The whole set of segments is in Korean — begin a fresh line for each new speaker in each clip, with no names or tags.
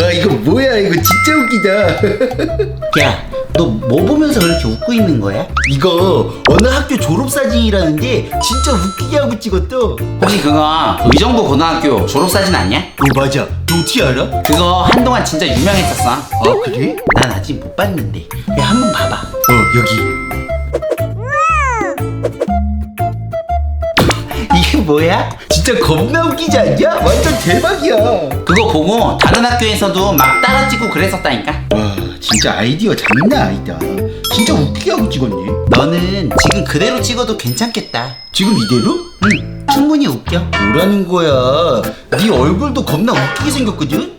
와 이거 뭐야 이거 진짜 웃기다
야, 너 뭐 보면서 그렇게 웃고 있는 거야?
이거 어느 학교 졸업사진이라는데 진짜 웃기게 하고 찍었다 어
혹시 그거 의정부 고등학교 졸업사진 아니야?
맞아 너 어떻게 알아?
그거 한동안 진짜 유명했었어.
아 그래?
난 아직 못 봤는데. 야, 한번 봐봐.
어 여기
이게 뭐야?
진짜 겁나 웃기지 않냐? 완전 대박이야
그거 보고 다른 학교에서도 막 따라 찍고 그랬었다니까.
와 진짜 아이디어 장난 아니다 진짜 웃기게 하고 찍었네
너는 지금 그대로 찍어도 괜찮겠다.
지금 이대로?
응, 충분히 웃겨.
뭐라는 거야 네 얼굴도 겁나 웃기게 생겼거든?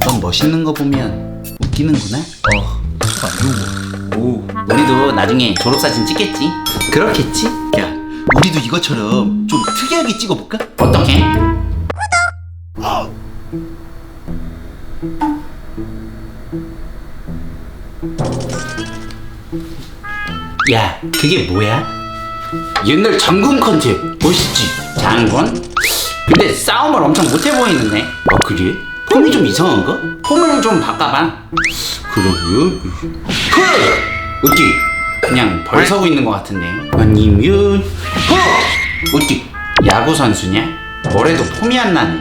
넌 멋있는 거 보면 웃기는구나.
어 잠깐 이거 오
우리도 나중에 졸업사진 찍겠지? 그렇겠지?
야, 우리도 이것처럼 좀 특이하게 찍어볼까?
어떻게? 야, 그게 뭐야? 옛날 장군 컨셉 멋있지? 장군? 근데 싸움을 엄청 못해 보이는데. 아 그래? 폼이 좀 이상한가? 폼을 좀 바꿔봐. 그러면 허! 어디? 그냥 벌 서고 있는 것 같은데. 허! 어디? 야구 선수냐? 뭐래도 폼이 안 나네.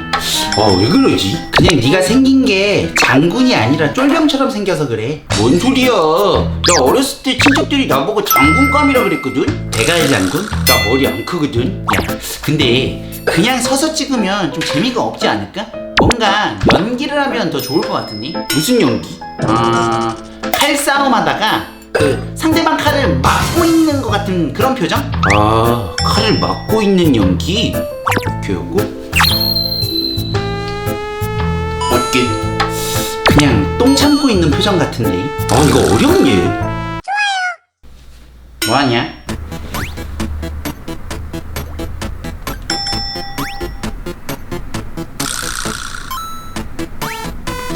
어, 왜 그러지? 그냥 네가 생긴 게 장군이 아니라 쫄병처럼 생겨서 그래. 뭔 소리야? 나 어렸을 때 친척들이 나보고 장군감이라 그랬거든? 대가리 장군? 나 머리 안 크거든? 야, 근데 그냥 서서 찍으면 좀 재미가 없지 않을까? 뭔가 연기를 하면 더 좋을 것 같은데? 무슨 연기? 아, 칼싸움 하다가 그 상대방 칼을 막고 있는 것 같은 그런 표정? 아, 칼을 막고 있는 연기? 하고 어깨 그냥 똥 참고 있는 표정 같은데 아 이거 어렵네 좋아요 뭐하냐?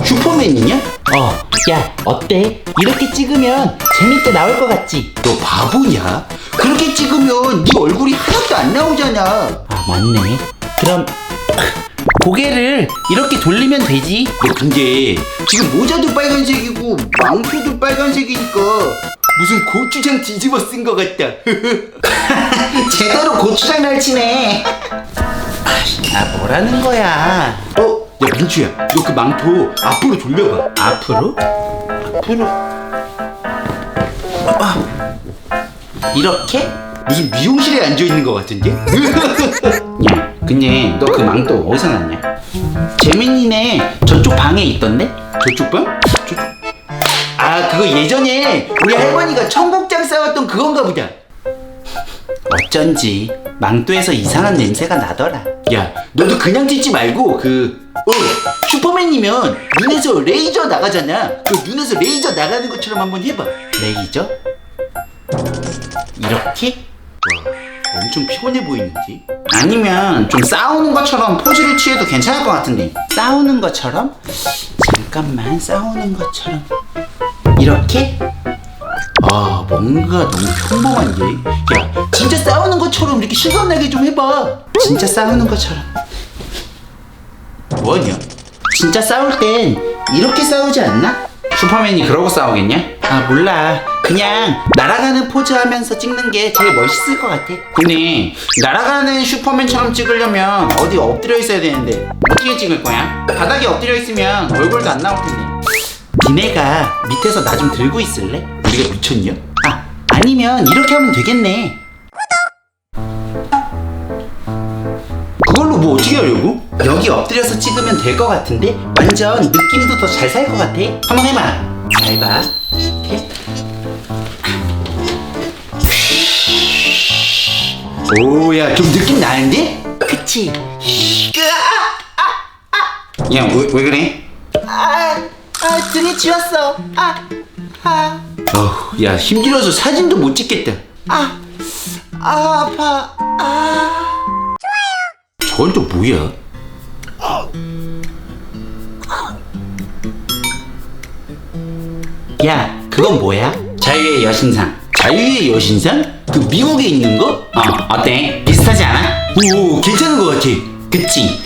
슈퍼맨이냐? 어, 야, 어때? 이렇게 찍으면 재밌게 나올 것 같지?
너 바보냐? 그렇게 찍으면 네 얼굴이 하나도 안 나오잖아.
아, 맞네. 그럼 고개를 이렇게 돌리면 되지?
너 근데 지금 모자도 빨간색이고 망토도 빨간색이니까 무슨 고추장 뒤집어 쓴 것 같다.
제대로 고추장 날치네. 아, 뭐라는 거야?
어? 야 민주야, 너 그 망토 앞으로 돌려봐.
앞으로? 앞으로? 아, 이렇게?
무슨 미용실에 앉아 있는 것 같은데?
야, 근데 너 그 망토 어디서 났냐? 재민이네 저쪽 방에 있던데?
저쪽 방? 저쪽. 아 그거 예전에 우리 할머니가 청국장 싸왔던 그건가 보다.
어쩐지 망토에서 이상한 냄새가 나더라.
야, 너도 그냥 찍지 말고 그 어, 슈퍼맨이면 눈에서 레이저 나가잖아. 그 눈에서 레이저 나가는 것처럼 한번 해봐.
레이저? 이렇게?
엄청 피곤해 보이는지.
아니면 좀 싸우는 것처럼 포즈를 취해도 괜찮을 것 같은데 싸우는 것처럼? 잠깐만 싸우는 것처럼 이렇게?
아, 뭔가 너무 평범한데. 야, 진짜 싸우는 것처럼 이렇게 신선하게 좀 해봐.
진짜 싸우는 것처럼
뭐하냐?
진짜 싸울 땐 이렇게 싸우지 않나? 슈퍼맨이 그러고 싸우겠냐? 아 몰라 그냥 날아가는 포즈 하면서 찍는 게 제일 멋있을 것 같아 근데 날아가는 슈퍼맨처럼 찍으려면 어디 엎드려 있어야 되는데 어떻게 찍을 거야? 바닥에 엎드려 있으면 얼굴도 안 나올 텐데 니네가 밑에서 나 좀 들고 있을래?
우리가 미쳤냐?
아 아니면 이렇게 하면 되겠네
그걸로 뭐 어떻게 하려고?
여기 엎드려서 찍으면 될 것 같은데? 완전 느낌도 더 잘 살 것 같아. 한번 해봐. 잘봐.
오야 좀 느낌 나는데?
그치. 야왜 왜 그래? 아, 아 등이 쥐었어. 아, 아,
어우 야 힘들어서 사진도 못 찍겠다.
아, 아 아파. 아.
저건 또 뭐야?
야, 그건 뭐야? 자유의 여신상
자유의 여신상? 그 미국에 있는 거?
어, 어때? 비슷하지 않아?
오 괜찮은 것 같아
그치?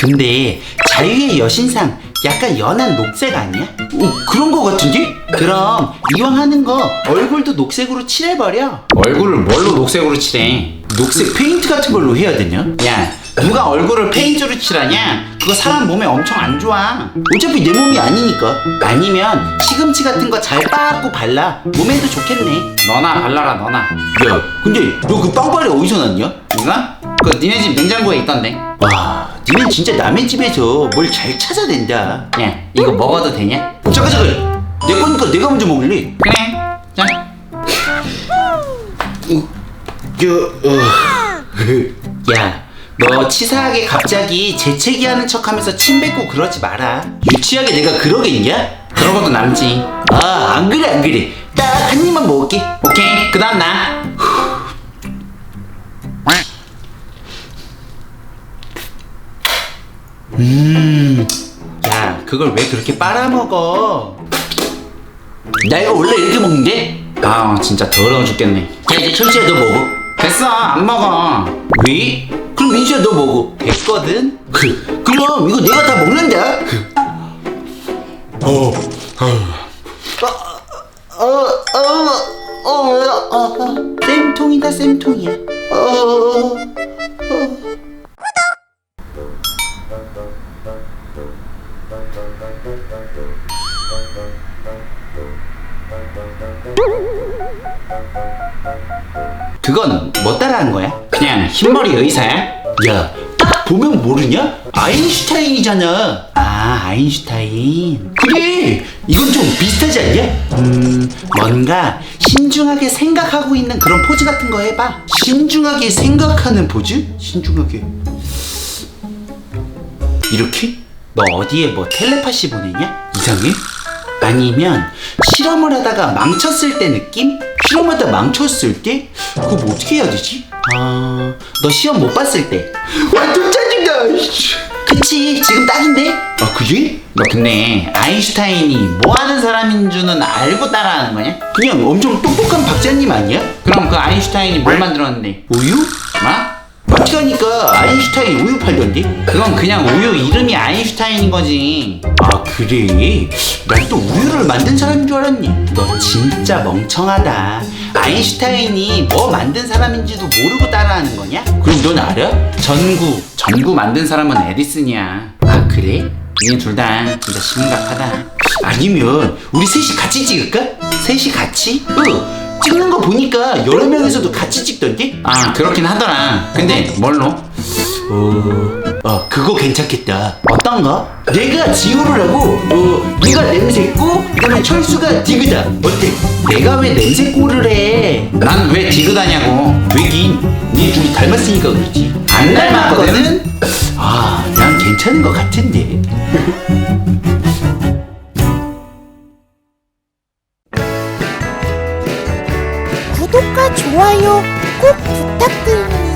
근데 자유의 여신상 약간 연한 녹색 아니야?
어, 그런 거 같은데?
그럼 이왕 하는 거 얼굴도 녹색으로 칠해버려 얼굴을 뭘로 녹색으로 칠해?
녹색 페인트 같은 걸로 해야 되냐?
야 누가 얼굴을 페인트로 칠하냐? 그거 사람 몸에 엄청 안 좋아
어차피 내 몸이 아니니까.
아니면 시금치 같은 거 잘 빻고 발라 몸에도 좋겠네 너나 발라라 너나
야, 근데 너 그 빵빠레 어디서 났냐?
누가? 그 니네 집 냉장고에 있던데
와, 니는 진짜 남의 집에서 뭘 잘 찾아낸다.
야 이거 먹어도 되냐?
잠깐 잠깐. 내 거니까 내가 먼저 먹을래.
그래 자
저, 어.
야, 너 치사하게 갑자기 재채기 하는 척 하면서 침 뱉고 그러지 마라.
유치하게 내가 그러겠냐?
그러고도 남지.
아, 안 그래 안 그래. 딱 한 입만 먹을게.
오케이, 그 다음 나. 음, 야, 그걸 왜 그렇게 빨아먹어?
나 이거 원래 이렇게 먹는데?
아, 진짜 더러워 죽겠네.
자 이제 철수야 너 먹어.
됐어, 안 먹어.
왜? 그럼 민수야 너 먹어.
됐거든.
그, 그럼 이거 내가 다 먹는다. 어, 어, 어, 어, 어,
쌤통이다, 쌤통이야.
어,
그건 뭐 따라한 거야? 그냥 흰머리 의사야?
야, 딱 보면 모르냐? 아인슈타인이잖아.
아, 아인슈타인.
그래, 이건 좀 비슷하지 않냐?
음, 뭔가 신중하게 생각하고 있는 그런 포즈 같은 거 해봐.
신중하게 생각하는 포즈? 신중하게. 이렇게?
너 어디에 뭐 텔레파시 보내냐?
이상해?
아니면 실험을 하다가 망쳤을 때 느낌?
실험하다 망쳤을 때? 그거 뭐 어떻게 해야 되지?
어, 너 시험 못 봤을 때.
완전 짜증나. 씨.
그치, 지금 딱인데?
아, 그지?
너 근데 아인슈타인이 뭐 하는 사람인 줄은 알고 따라하는 거냐?
그냥 엄청 똑똑한 박사님 아니야?
그럼 그 아인슈타인이 뭘 만들었는데?
우유?
뭐?
마 트 가니까 아인슈타인 우유 팔던데?
그건 그냥 우유 이름이 아인슈타인인 거지.
아 그래? 난 또 우유를 만든 사람인 줄 알았니?
너 진짜 멍청하다. 아인슈타인이 뭐 만든 사람인지도 모르고 따라하는 거냐?
그럼 넌 알아?
전구, 전구 만든 사람은 에디슨이야. 아 그래? 니네 둘 다 진짜 심각하다.
아니면 우리 셋이 같이 찍을까?
셋이 같이?
어 찍는 거 보니까 여러 명에서도 같이 찍던데?
아 그렇긴 하더라. 근데 뭘로?
어... 아 그거 괜찮겠다
어떤 거?
내가 지우를 하고 어 네가 냄새고 그다음에 철수가 디그다 어때?
내가 왜 냄새 꼴을 해? 난 왜 디그다냐고.
왜긴 네 둘이 닮았으니까 그렇지
안 닮았거든?
아 난 괜찮은 것 같은데
구독과 좋아요 꼭 부탁드립니다.